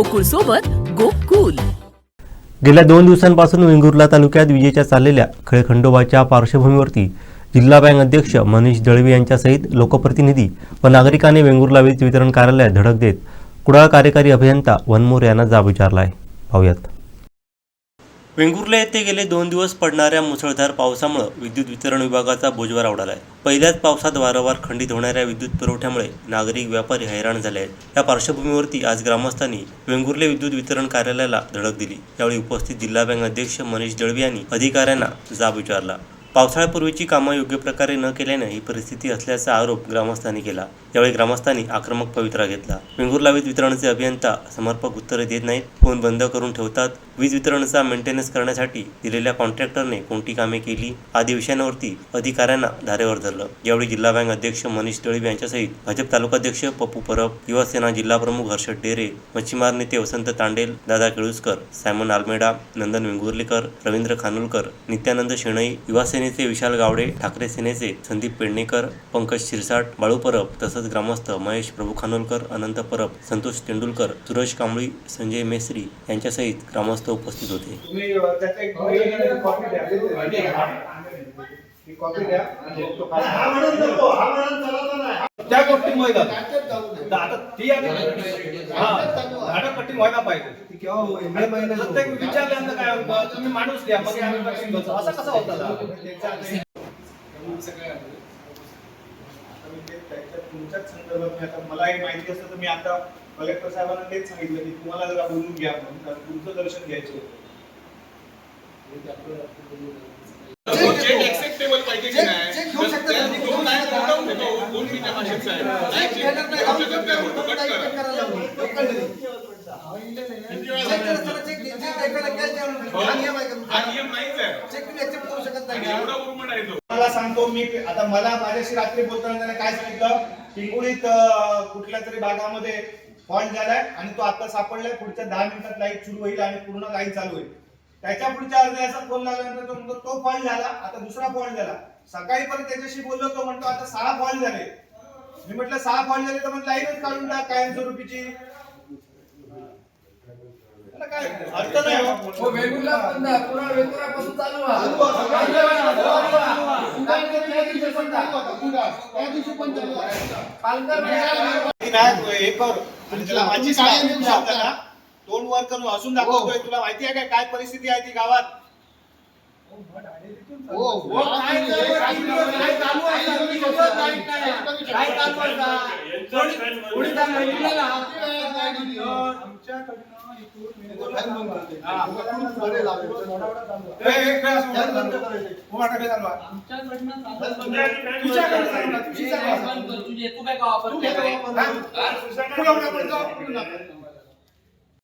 गोकुळ सोबत गोकुल. गेल्या दोन दिवसांपासून वेंगुर्ला तालुक्यात विजेच्या चाललेल्या खळखंडोबाच्या पार्श्वभूमीवरती जिल्हा बँक अध्यक्ष मनीष दळवी यांच्यासहित लोकप्रतिनिधी व नागरिकांनी वेंगुर्ला वीज वितरण कार्यालयात धडक देत कुडाळ कार्यकारी अभियंता वनमोर यांना जाब विचारला आहे पाहुयात. वेंगुर्ला येथे गेले दोन दिवस पडणाऱ्या मुसळधार पावसामुळे विद्युत वितरण विभागाचा बोजवार उडाला आहे पहिल्याच पावसात वारंवार खंडित होणाऱ्या विद्युत पुरवठ्यामुळे नागरिक व्यापारी हैराण झाले आहेत. या पार्श्वभूमीवरती आज ग्रामस्थांनी वेंगुर्ले विद्युत वितरण कार्यालयाला धडक दिली. यावेळी उपस्थित जिल्हा बँक अध्यक्ष मनीष दळवी यांनी अधिकाऱ्यांना जाब विचारला. पावसाळ्यापूर्वीची कामं योग्य प्रकारे न केल्याने ही परिस्थिती असल्याचा आरोप ग्रामस्थांनी केला. यावेळी ग्रामस्थांनी आक्रमक पवित्रा घेतला. वेंगुर्ला वीज वितरणचे अभियंता समर्पक उत्तरे देत नाहीत. फोन बंद करून ठेवतात. वीज वितरणचा मेंटेनन्स करण्यासाठी दिलेल्या कॉन्ट्रॅक्टरने कोणती कामे केली? आदी विषयांवरती अधिकाऱ्यांना धारेवर धरलं. यावेळी जिल्हा बँक अध्यक्ष मनीष दळवी यांच्यासहित भाजप तालुकाध्यक्ष पप्पू परब युवासेना जिल्हा प्रमुख हर्षद डेरे मच्छीमार नेते वसंत तांडेल दादा केळुसकर सायमन आल्मेडा नंदन वेंगुर्लेकर रवींद्र खानोलकर नित्यानंद शेणई युवा सेनेचे विशाल गावडे ठाकरे सेनेचे संदीप पेडणेकर पंकज शिरसाट बाळू परब तसंच ग्रामस्थ महेश प्रभू खानोलकर अनंत परब संतोष तेंडुलकर सुरेश कांबळी संजय मेसरी यांच्यासहित ग्रामस्थ उपस्थित होते. ही द्या. आणि तो त्या गोष्टी आता ती हा व्हायला पाहिजे. महिन्यात प्रत्येक विचारल्यानंतर काय होतं? तुम्ही माणूस द्या मग. असं कसं होतं तुमच्याच संदर्भात मी आता मला हे माहिती असतं तर मी आता कलेक्टर साहेबांना तेच सांगितलं की तुम्हाला जरा बोलून घ्या म्हणून कारण तुमचं दर्शन घ्यायचं होतं चेक acceptable पाहिजे की नाही? तर त्यांनी दोन नाही नोटवून ठेवा. दोन मिनिटं भाषेत साहेब. नाही चेक करू शकत नाही म्हणून कट करा. किती वेळा सांगितलं? हा नियम नाहीच आहे. आणि एवढा उर्मट आहे तो. मला सांगतो मी आता मला माझ्याशी रात्री बोलताना त्याने काय सांगितलं पिंगुळीत अं, कुठल्या तरी भागामध्ये फॉल्ट झालाय आणि तो आता सापडलाय. पुढच्या दहा मिनिटात लाइट सुरू होईल आणि पूर्ण लाइट चालू होईल. त्याच्या पुढच्या अर्ध्या तासात फोन लागल्यानंतर तो म्हणतो तो फॉल्ट झाला आता दुसरा फॉल्ट झाला. सकाळी परत त्याच्याशी बोललो तो म्हणतो आता सहा फॉल्ट झाले. मी म्हटलं सहा फॉल्ट झाले तर मग लाईनच काढून टाक कायमस्वरूपीची. काय अर्थ नाही. हो. ती नाही, हे कर आणि त्याला माझी साडी ना, तोंड वर करून हसून दाखवतोय तुला. माहिती आहे काय काय परिस्थिती आहे ती गावात?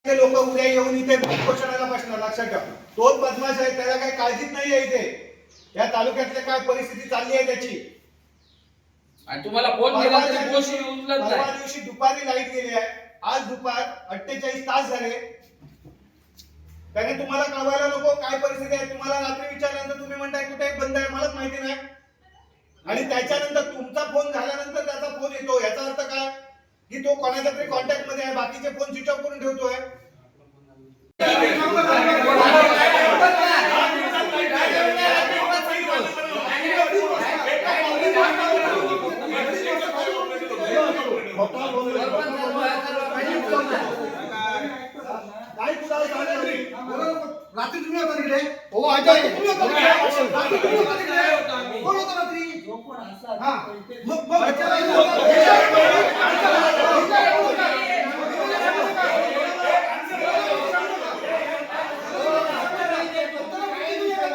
लोक उद्या येऊन इथे उपोषणाला बसणार. लक्षात ठेवा. तोच बदमाश आहे त्याला काही काळजीच नाहीये इथे. या तालुक्यातल्या काय परिस्थिती चालली आहे त्याची? आणि तुम्हाला फोन केला परवा तरी गोष्टी उचलत परवा नाही. दिवशी दुपारी लाइट गेली आहे. आज दुपार अठ्ठेचाळीस तास झाले. त्याने तुम्हाला कळवायला नको. काय परिस्थिती आहे? तुम्हाला रात्री विचारल्यानंतर तुम्ही म्हणताय कुठे बंद आहे? मलाच माहिती नाही. आणि त्याच्यानंतर तुमचा फोन झाल्यानंतर त्याचा फोन येतो. याचा अर्थ काय? की तो कोणाच्या तरी कॉन्टॅक्टमध्ये आहे. बाकीचे फोन स्विच ऑफ करून ठेवतोय काय तुला सांगितलं तरी? रात्री तुम्ही होता तिकडे हो आजा तुम्ही होता तिकडे रात्री तुम्ही होता तिकडे कोण होता रात्री हा मग मग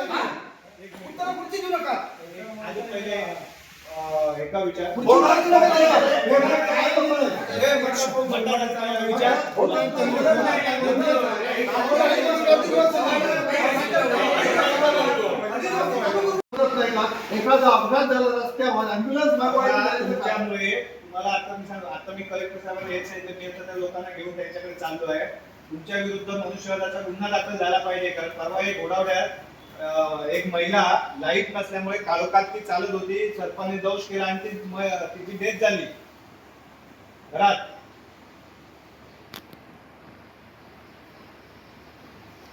उत्तर पुढची देऊ नका आधी पहिले अं, एका विचार पुढची माहिती नका द्यायला. हे मला काय कळलं? हे म्हटलं, मतदाराचा विचार एखादा अपघात झाला रस्त्यावर अँब्युलन्स त्यामुळे तुम्हाला आता मी सांग आता मी कलेक्टर साहेबांना हेच सांगितलं मी आता त्या लोकांना घेऊन त्यांच्याकडे चाललो आहे. तुमच्या विरुद्ध मनुष्यवधाचा गुन्हा दाखल झाला पाहिजे कारण परवा एक घोडावड्यात एक महिला लाइट नसल्यामुळे काळोखात ती चालत होती सर्पाने दोष केला आणि ती तिची डेथ झाली. घरात.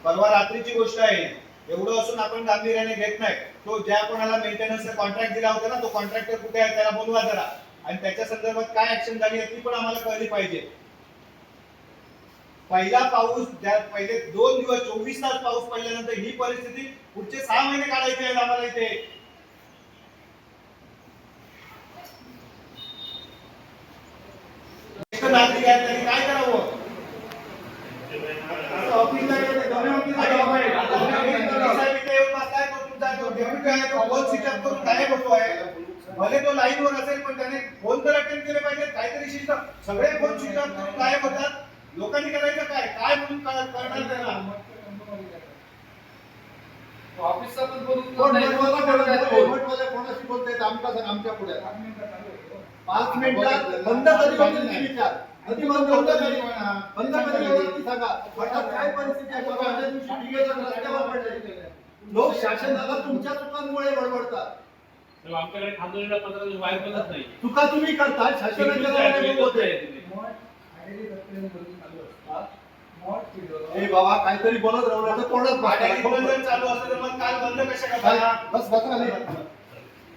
परवा रात्रीची गोष्ट आहे. एवढं असून आपण गांभीर्याने घेत नाही. तो ज्या कोणाला मेंटेनन्सचा कॉन्ट्रॅक्ट दिला होता ना तो कॉन्ट्रॅक्टर कुठे आहे त्याला बोलवा जरा. आणि त्याच्या संदर्भात काय ऍक्शन झाली ती पण आम्हाला कळली पाहिजे. पहिला पाऊस ज्या पहिले दोन दिवस चोवीस तास पाऊस पडल्यानंतर ही परिस्थिती पुढचे सहा महिने काढायचे आहेत आम्हाला इथे ज्येष्ठ नागरिक आहेत त्यांनी काय करावं आता ऑफिसला गेले, गव्हर्नमेंट ऑफिसला अरे बाबा, गेले. आता तुम्ही साहेब इथे येऊन बसलाय, तो तुमचा जो deputy आहे, तो फोन switch off करून गायब होतोय. भले तो लाईन वर असेल पण त्याने फोन तर अटेंड केले पाहिजे. काहीतरी शिस्त. सगळे फोन स्विच ऑफ करून गायब होतात? लोकांनी करायचं काय? काय म्हणून कळणार त्यांना ऑफिसचा पण कोणाशी बोलतायत? आमच्या पुढे पाच मिनिटात बंद कधी होतील ते विचार. कधी बंद होतं कधी बंद कधी होतं ती सांगा. अर्थात काय परिस्थिती आहे? रस्त्यावर पडले. लोक शासनाला तुमच्या चुकांमुळे बडबडतात आमच्याकडे थांबवलेल्या पत्राची वायर बनत नाही चुका तुम्ही करता शासनाच्या नावाने बोलत आहे. ए बाबा काहीतरी बोलत राहू नका तोंडच भाड्याची बाहेर. चालू असेल तर मग काल बंद कशा काय? करता बस बस. खाली.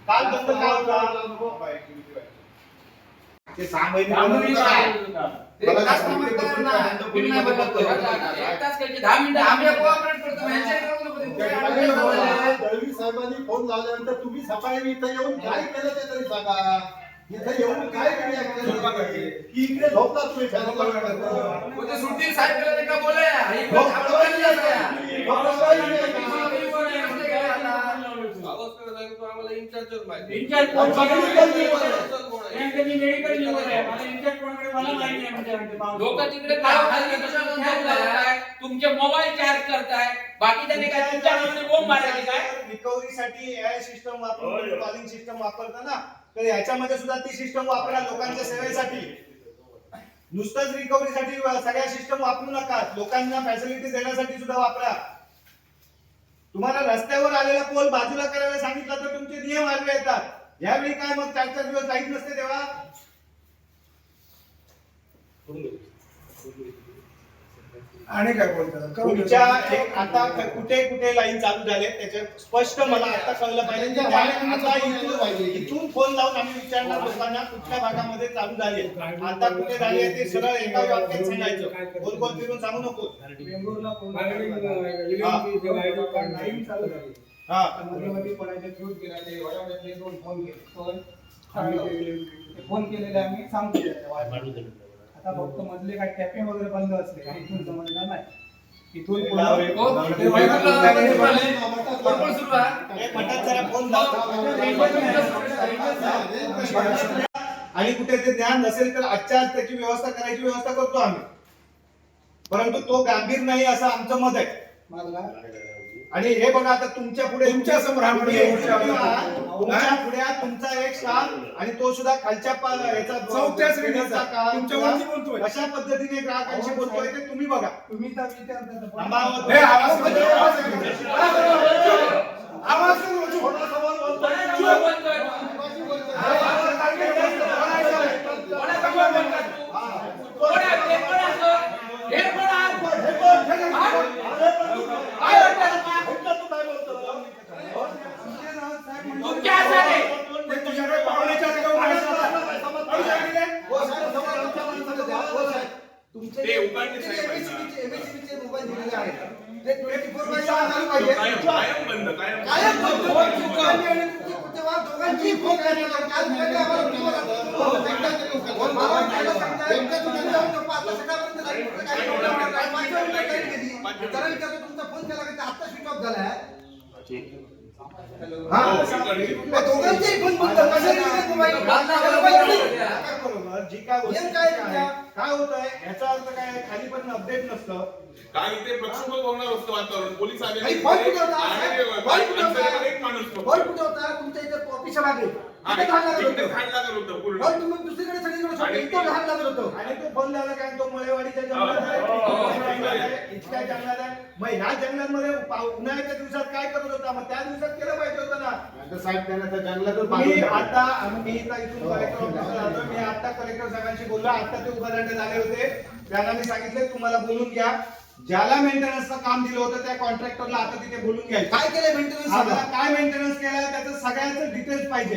काल बंद का होता? ते सहा महिने काय? दहा मिनिटं. आम्ही cooperate करतो. साहेबांनी फोन लावल्यानंतर तुम्ही सकाळी इथं येऊन काय केलं ते तरी सांगा. इथं येऊन काय केली? की इकडे झोपला तुम्ही सुट्टी साहेब का बोले झोप पण आपलं काढली नाही आहे. आहे. झोप काढली आहे. इंचार्ज कोण आणि सगळी गलती कोण आहे? नाही, त्यांनी मेडिकल निवड आहे मला इंचार्ज कोणाकडे मला माहिती आहे म्हणजे. लोक तिकडे काय? तुमचे मोबाईल चार्ज करताय बाकी त्यांनी काय तुमच्या नावाने बोंब मारायची काय रिकव्हरीसाठी एआय सिस्टम वापरून कॉलिंग सिस्टम वापरता ना तर ह्याच्यामध्ये सुद्धा ती सिस्टम वापरा लोकांच्या सेवेसाठी नुसतंच रिकव्हरीसाठी सगळ्या सिस्टम वापरू नका लोकांना फॅसिलिटी देण्यासाठी सुद्धा वापरा तुम्हाला रस्त्यावर आलेला पोल बाजूला करायला सांगितलं तर तुमचे नियम आले येतात. यावेळी काय मग चार चार दिवस जाईत नसते तेव्हा? आणि काय बोलतात तुमच्या एक आता कुठे कुठे लाईन चालू झाले त्याचे स्पष्ट मला आता कळलं पाहिजे. की त्या- आता इथून इथून फोन लावून आम्ही विचारणार लोकांना कुठल्या भागामध्ये चालू झाली. आहे. आता कुठे झाली आहे ते सरळ एका वाक्यात सांगायचं. गोल गोल फिरून सांगू नको. हा. फोन केलेले आम्ही सांगतो आता फक्त मधले काय टॅपिंग वगैरे बंद असले काही इथून समजणार नाही. इथून हो, ते वैकुंठला जाताना सुरू आहे. बरोबर सुरू आहे. एक मिनिटात जरा फोन लाव. आणि कुठे ते ज्ञान नसेल तर आजच्या आज त्याची व्यवस्था करायची व्यवस्था करतो आम्ही. परंतु तो गांभीर नाही असं आमचं मत आहे. मला आणि हे बघा आता तुमच्यापुढे तुमच्यासमोर हा पुढे तुमच्या तुमच्यापुढे तुमचा एक स्टाफ आणि तो सुद्धा खालच्या पा- याचा चौथ्या श्रेणीचा. का- तुमच्यावरती बोलतोय. कशा पद्धतीने ग्राहकांशी बोलतोय ते तुम्ही बघा तुम्ही तर विचारता थांबावं. हे आवाजमध्ये आवाज आहे. आवाज करू नका. कोणासमोर बोलतोय? कोणाला बोलतोय तू? कोणासमोर बोलतोय तू? कोण आहे ते? कोण असं? हे कोण आहे? हे कोण? हे कोण? हा? अरे पण तू काय- काय वाटतं तुला? ऐकलं तू काय बोलतो? तुमच्या हाताने. ते तुझ्याकडे पाहुण्याच्या जागेवर माणसं असतात. समज नाही. हो, साहेब, समोर आमच्या माणसाला द्या. हो, साहेब. ते उपाध्ये साहेबांना. मोबाईल दिलेले आहेत. ते 24 by 7 झालं पाहिजे. कायम कायम बंद कायम कायम बोलतो. चुकांनी आणि तुमची तेव्हा दोघांची फोन. आज पहिले आम्हाला तुम्ही बोला. एकदा तरी फोन मला पहिलं सांगताय. एकदा तुम्ही जाऊ नको. आता सकाळपर्यंत झाली. कुठं काय बोलणार नाही. काय पाच मिनिटं काही केली. जरा विचारतो तुमचा फोन केला का ते आत्ता स्विच ऑफ झालाय हा हो, सकाळी. मग दोघांचेही फोन बंद कशाला दिले मोबाईल? काय बरोबर जी काय नियम काय आहे काय होत आहे याचा अर्थ काय आहे? खाली पण अपडेट नसतं काय इथे प्रक्षोभक होणार असतं वातावरण पोलीस आले नाही, फोन कुठे होता? आणि कुठे होता? एक माणूस फक्त. बॉल कुठे होता तुमच्या इथे ऑफिसच्या मागे हा, तिथे घाण लागत इकडे होतं घाण लागत होतं पूर्ण बॉल तुम्ही दुसरीकडे सगळीकडे सोडलं. आणि इथं घाण लागत होतं आणि तो फोन लावला काय तो मळेवाडीच्या हो. आहे, इतक्या जंगलात आहे. मग ह्या जंगलांमध्ये उन्हाळ्याच्या दिवसात काय करत होता? मग त्या दिवसात केलं पाहिजे होतं ना. साहेब त्यांना त्या जंगलातच मी आता मी इथं इथून कलेक्टर ऑफिसला जातो मी आता कलेक्टर साहेबांशी बोललो. आता ते उभारंडे झाले होते. त्यांना मी सांगितले तुम्हाला बोलून घ्या. ज्याला मेंटेनन्सचं काम दिलं होतं त्या कॉन्ट्रॅक्टरला आता तिथे बोलून घ्यायचं. काय केलंय मेंटेनन्स काय मेंटेनन्स केलं त्याचं सगळ्याचं डिटेल्स पाहिजे.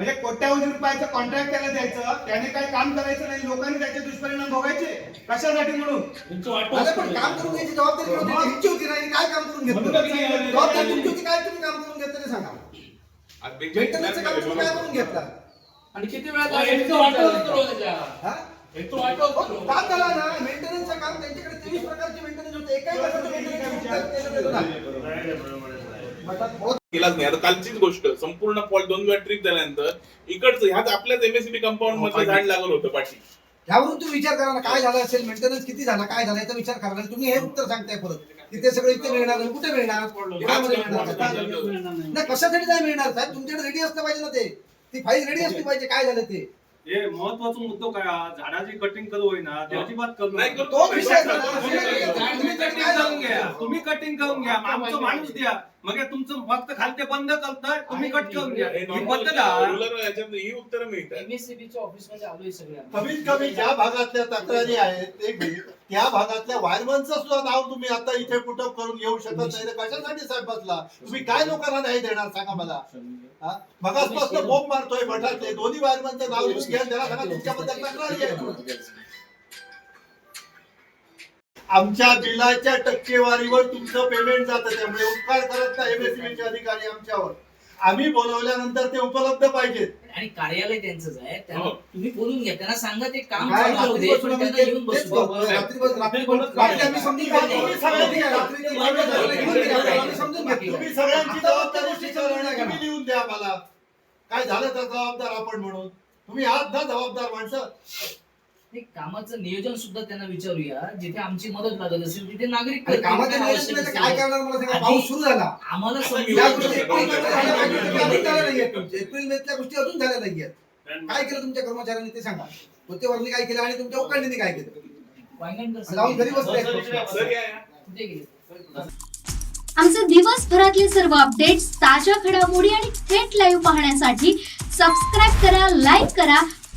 म्हणजे कोट्यावधी रुपयाचं कॉन्ट्रॅक्ट त्याला द्यायचं त्याने काही काम करायचं नाही लोकांनी त्याचे दुष्परिणाम भोगायचे? कशासाठी म्हणून? अरे पण काम करून घ्यायची जबाबदारी कोणाची? होती काय काम करून घेतलं? जबाबदारी तुमची होती काय तुम्ही काम करून घेतलं ते सांगा. मेंटेनन्सचं काम तुम्ही काय करून घेतलं? आणि किती वेळा यांचं वाटलं होतं रोज त्याच्या. हा? रोज. काम झालं ना मेंटेनन्सचं काम त्यांच्याकडे तेवीस प्रकारचे मेंटेनन्स होते. एकाही प्रकारचं मेंटेनन्स केलाच नाही. आता कालचीच गोष्ट संपूर्ण फॉल दोन वेळा ट्रिप झाल्यानंतर इकडचं ह्याच आपल्याच एमएससीबी कंपाऊंडमध्ये झाड लागलं होतं पाठी. ह्यावरून तुम्ही विचार करा ना काय झालं असेल मेंटेनन्स किती झाला काय झाला याचा विचार करा. तुम्ही हे उत्तर सांगताय परत. की ते सगळं इथे मिळणार नाही. कुठे मिळणार? नाही. कशासाठी नाही मिळणार साहेब? तुमच्याकडे रेडी असलं पाहिजे ना ते. ती फाईल रेडी असली पाहिजे काय झालं ते? हे महत्त्वाचा मुद्दा काय हा? झाडाची कटिंग करू होईना ते अजिबात करू नाही नका. करू. तो विषय झाला. तुम्ही कटिंग करून घ्या. तुम्ही कटिंग करून घ्या. आमचं माणूस द्या. मग हे तुमचं फक्त खालते बंद करताय तुम्ही कट करून घ्या. ही याच्यात ही उत्तरं मिळतात. एमएससीबीच्या ऑफिसमध्ये आलोय सगळ्या कमीत कमी ज्या भागातल्या तक्रारी आहेत ते. त्या भागातल्या वायरमनचं सुद्धा नाव तुम्ही आता इथे कुठं करून घेऊ शकत नाही. तर कशासाठी साहेब बसला? तुम्ही काय लोकांना नाही देणार सांगा मला? हा? मगासपासून बोंब मारतोय मठातले दोन्ही वायरमनचं नाव लिहून घ्या त्याला सांगा तुमच्याबद्दल तक्रारी आहे. आमच्या बिलाच्या टक्केवारीवर तुमचं पेमेंट जातं. त्यामुळे उपकार करत नाही एमएससीबीचे अधिकारी आमच्यावर. आम्ही बोलवल्यानंतर ते उपलब्ध पाहिजेत. आणि कार्यालय त्यांचंच आहे. त्यांना हो. तुम्ही बोलून घ्या. त्यांना सांगा ते काम काय चालू राहू रात्री दे बसून पण आम्ही त्यांना ते- येऊन तेच बसू. करतो. रात्री बस- रात्री बस- रात्री आम्ही समजून. तुम्ही सगळ्यांनी रात्रीची भांडणं झाली, घेऊन गेला. आम्ही समजून घेतलं. तुम्ही सगळ्यांची जबाबदारी स्वीकारा आणि तुम्ही लिहून द्या मला काय झालं तर जबाबदार आपण म्हणून? तुम्ही आहात ना जबाबदार माणसं. कामाचं नियोजन सुद्धा त्यांना विचारूया. जिथे आमची मदत लागत असेल तिथे नागरिक करतील. कामाच्या काय आवश्यक काय असेल. करणार मला सांगा? आधी- पाऊस सुरू झाला. आम्हाला समजून गोष्टी. एप्रिलमध्ये झाल्या पाहिजे, त्या अजून झाल्या नाहीयेत तुमच्या. एप्रिल मेतल्या गोष्टी अजून झाल्या नाहीयेत. काय केलं तुमच्या कर्मचाऱ्यांनी ते सांगा. होतेवरनी काय केलं आणि तुमच्या उकांडीने काय केलं? वांगणकर सर जाऊन घरी बसले सर या या. कुठे गेले? आमचे दिवसभरातले सर्व अपडेट्स ताज्या घडामोडी आणि थेट लाईव्ह पाहण्यासाठी सबस्क्राईब करा लाईक करा